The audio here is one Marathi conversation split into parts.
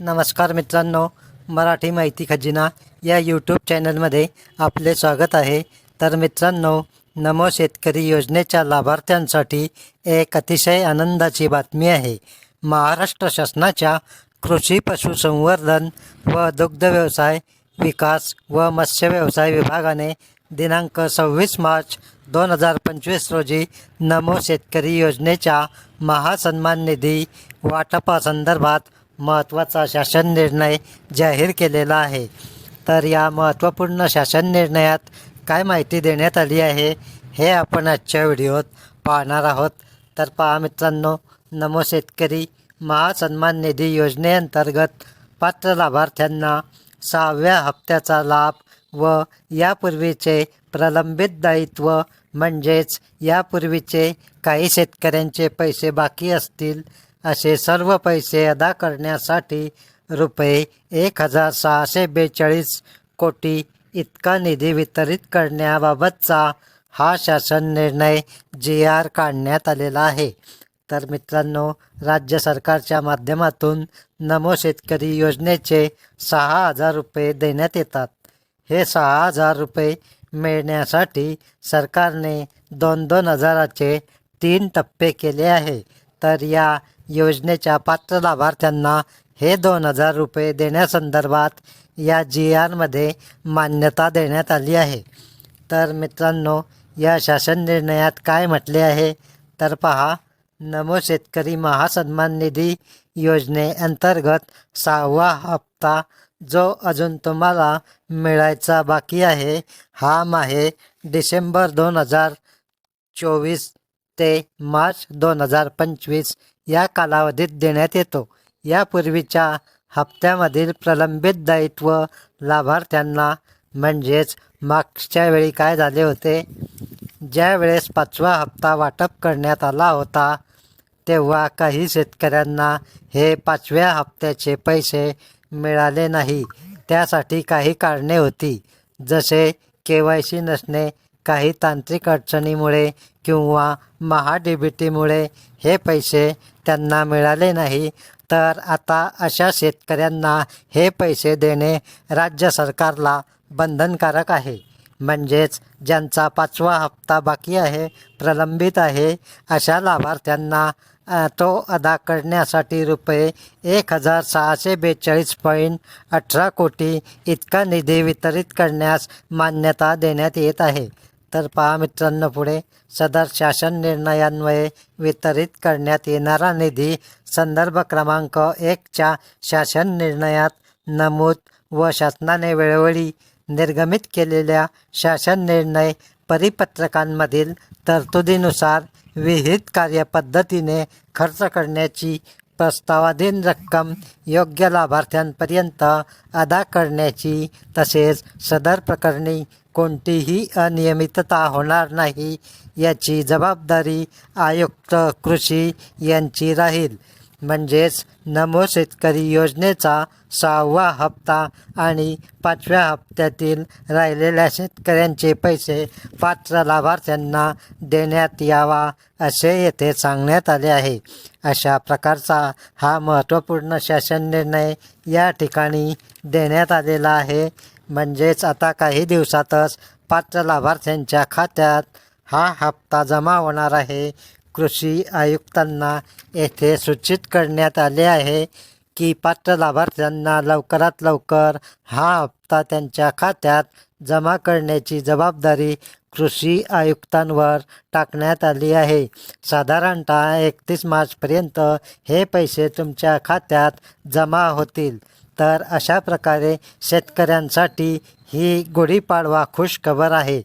नमस्कार मित्रांनो मराठी माहिती खजिना या यूट्यूब चॅनलमध्ये आपले स्वागत आहे. तर मित्रांनो नमो शेतकरी योजनेच्या लाभार्थ्यांसाठी एक अतिशय आनंदाची बातमी आहे. महाराष्ट्र शासनाच्या कृषी पशुसंवर्धन व दुग्ध व्यवसाय विकास व मत्स्य व्यवसाय विभागाने दिनांक सव्वीस मार्च दोन हजार पंचवीस रोजी नमो शेतकरी योजनेच्या महासन्मान निधी वाटपासंदर्भात महत्त्वाचा शासन निर्णय जाहीर केलेला आहे. तर या महत्त्वपूर्ण शासन निर्णयात काय माहिती देण्यात आली आहे हे आपण आजच्या व्हिडिओत पाहणार आहोत. तर पहा मित्रांनो नमो शेतकरी महासन्मान निधी योजनेअंतर्गत पात्र लाभार्थ्यांना सहाव्या हप्त्याचा लाभ व यापूर्वीचे प्रलंबित दायित्व म्हणजेच यापूर्वीचे काही शेतकऱ्यांचे पैसे बाकी असतील असे सर्व पैसे अदा करण्यासाठी रुपये एक हजार सहाशे बेचाळीस कोटी इतका निधी वितरित करण्याबाबतचा हा शासन निर्णय जी आर काढण्यात आलेला आहे. तर मित्रांनो राज्य सरकारच्या माध्यमातून नमो शेतकरी योजनेचे सहा हजार रुपये देण्यात येतात. हे सहा हजार रुपये मिळण्यासाठी सरकारने दोन दोन हजाराचे तीन टप्पे केले आहे. तर या योजनेच्या पात्र लाभार्थ्यांना हे दोन हजार रुपये देण्यासंदर्भात या जी आरमध्ये मान्यता देण्यात आली आहे. तर मित्रांनो या शासन निर्णयात काय म्हटले आहे? तर पहा नमो शेतकरी महासन्मान निधी योजनेअंतर्गत सहावा हप्ता जो अजून तुम्हाला मिळायचा बाकी आहे हा माहे डिसेंबर दोन हजार चोवीस ते मार्च दोन हजार पंचवीस या कालावधीत देण्यात येतो. यापूर्वीच्या हप्त्यामधील प्रलंबित दायित्व लाभार्थ्यांना म्हणजेच मागच्या वेळी काय झाले होते? ज्या वेळेस पाचवा हप्ता वाटप करण्यात आला होता तेव्हा काही शेतकऱ्यांना हे पाचव्या हप्त्याचे पैसे मिळाले नाही. त्यासाठी काही कारणे होती. जसे के वाय सी नसणे काही तांत्रिक अडचणीमुळे किंवा महाडीबीटीमुळे बी टीमुळे हे पैसे त्यांना मिळाले नाही तर आता अशा शेतकऱ्यांना हे पैसे देणे राज्य सरकारला बंधनकारक आहे. म्हणजेच ज्यांचा पाचवा हप्ता बाकी आहे प्रलंबित आहे अशा लाभार्थ्यांना तो अदा करण्यासाठी रुपये एक हजार सहाशे बेचाळीस पॉईंट अठरा कोटी इतका निधी वितरित करण्यास मान्यता देण्यात येत आहे. तर पहा मित्रांनो पुढे सदर शासन निर्णयान्वये वितरित करण्यात येणारा निधी संदर्भ क्रमांक एकच्या शासन निर्णयात नमूद व शासनाने वेळोवेळी निर्गमित केलेल्या शासन निर्णय परिपत्रकांमधील तरतुदीनुसार विहित कार्यपद्धतीने खर्च करण्याची प्रस्तावाधीन रक्कम योग्य लाभार्थ्यांपर्यंत अदा करण्याची तसेच सदर प्रकरणी कोणतीही अनियमितता होणार नाही याची जबाबदारी आयुक्त कृषी यांची राहील. म्हणजेच नमो शेतकरी योजनेचा सहावा हप्ता आणि पाचव्या हप्त्यातील राहिलेल्या शेतकऱ्यांचे पैसे पात्र लाभार्थ्यांना देण्यात यावा असे येथे सांगण्यात आले आहे. अशा प्रकारचा हा महत्त्वपूर्ण शासन निर्णय या ठिकाणी देण्यात आलेला आहे. म्हणजेच आता काही दिवसातच पात्र लाभार्थ्यांच्या खात्यात हा हप्ता जमा होणार आहे. कृषी आयुक्तांना येथे सूचित करण्यात आले आहे की पात्र लाभार्थ्यांना लवकरात लवकर हा हप्ता त्यांच्या खात्यात जमा करण्याची जबाबदारी कृषी आयुक्तांवर टाकण्यात आली आहे. साधारणतः एकतीस मार्चपर्यंत हे पैसे तुमच्या खात्यात जमा होतील. तर अशा प्रकारे शेतकऱ्यांसाठी ही गुढीपाडवा खुश खबर आहे.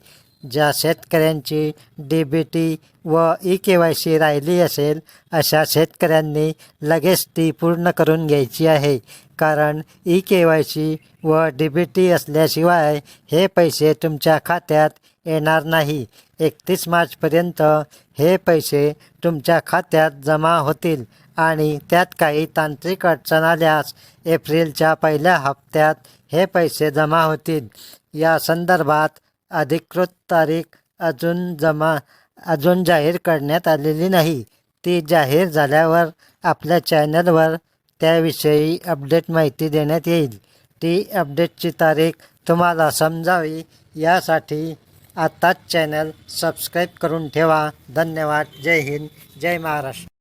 ज्या शेतकऱ्यांची डी बी टी व ई के वाय सी राहिली असेल अशा शेतकऱ्यांनी लगेच ती पूर्ण करून घ्यायची आहे. कारण ई के वाय सी व डी बी टी असल्याशिवाय हे पैसे तुमच्या खात्यात येणार नाही. एकतीस मार्चपर्यंत हे पैसे तुमच्या खात्यात जमा होतील. आणि त्यात काही तांत्रिक अडचण आल्यास एप्रिलच्या पहिल्या हप्त्यात हे पैसे जमा होतील. या संदर्भात अधिकृत तारीख अजून जमा अजून जाहीर करण्यात आलेली नाही. ती जाहीर झाल्यावर आपल्या चॅनलवर त्याविषयी अपडेट माहिती देण्यात येईल. ती अपडेटची तारीख तुम्हाला समजावी. यासाठी आत्ताच चॅनल सबस्क्राईब करून ठेवा. धन्यवाद. जय हिंद. जय महाराष्ट्र.